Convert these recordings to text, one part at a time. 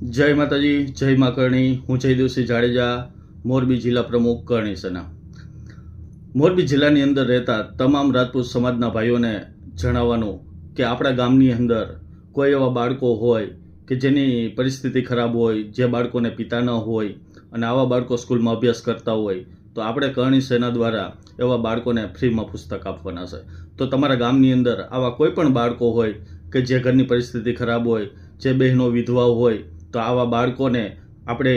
જય માતાજી, જય મા કરણી. હું જયદેવસિંહ જાડેજા, મોરબી જિલ્લા પ્રમુખ કરણી સેના. મોરબી જિલ્લાની અંદર રહેતા તમામ રાજપૂત સમાજના ભાઈઓને જણાવવાનું કે આપણા ગામની અંદર કોઈ એવા બાળકો હોય કે જેની પરિસ્થિતિ ખરાબ હોય, જે બાળકોને પિતા ન હોય અને આવા બાળકો સ્કૂલમાં અભ્યાસ કરતા હોય, તો આપણે કરણી સેના દ્વારા એવા બાળકોને ફ્રીમાં પુસ્તક આપવાના છે. તો તમારા ગામની અંદર આવા કોઈ પણ બાળકો હોય કે જે ઘરની પરિસ્થિતિ ખરાબ હોય, જે બહેનો વિધવા હોય તો આવા બાળકોને આપણે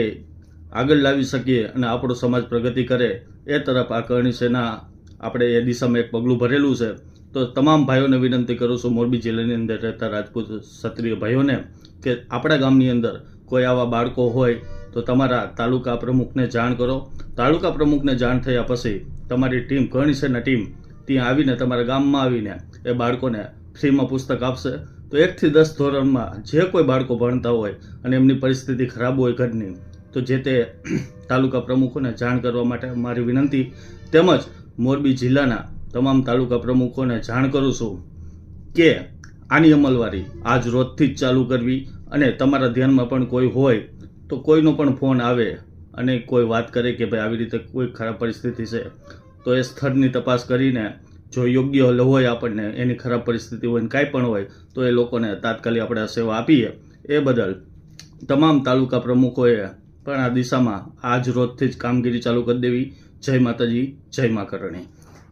આગળ લાવી શકીએ અને આપણો સમાજ પ્રગતિ કરે એ તરફ આ કરણી સેના આપણે એ દિશામાં એક પગલું ભરેલું છે. તો તમામ ભાઈઓને વિનંતી કરું છું મોરબી જિલ્લાની અંદર રહેતા રાજપૂત ક્ષત્રિય ભાઈઓને કે આપણા ગામની અંદર કોઈ આવા બાળકો હોય તો તમારા તાલુકા પ્રમુખને જાણ કરો. તાલુકા પ્રમુખને જાણ થયા પછી તમારી ટીમ, કરણી સેના ટીમ ત્યાં આવીને તમારા ગામમાં આવીને એ બાળકોને ફ્રીમાં પુસ્તક આપશે. તો એકથી દસ ધોરણમાં જે કોઈ બાળકો ભણતા હોય અને એમની પરિસ્થિતિ ખરાબ હોય ઘરની, તો જે તે તાલુકા પ્રમુખોને જાણ કરવા માટે મારી વિનંતી તેમજ મોરબી જિલ્લાના તમામ તાલુકા પ્રમુખોને જાણ કરું છું કે આની અમલવારી આજ રોજથી જ ચાલુ કરવી અને તમારા ધ્યાનમાં પણ કોઈ હોય તો કોઈનો પણ ફોન આવે અને કોઈ વાત કરે કે ભાઈ આવી રીતે કોઈ ખરાબ પરિસ્થિતિ છે, તો એ સ્થળની તપાસ કરીને જો યોગ્ય હોય આપણને, એની ખરાબ પરિસ્થિતિ હોય ને કાંઈ પણ હોય, તો એ લોકોને તાત્કાલિક આપણે સેવા આપીએ. એ બદલ તમામ તાલુકા પ્રમુખોએ પણ આ દિશામાં આજ રોજથી જ કામગીરી ચાલુ કરી દેવી. જય માતાજી, જય મા કરણી.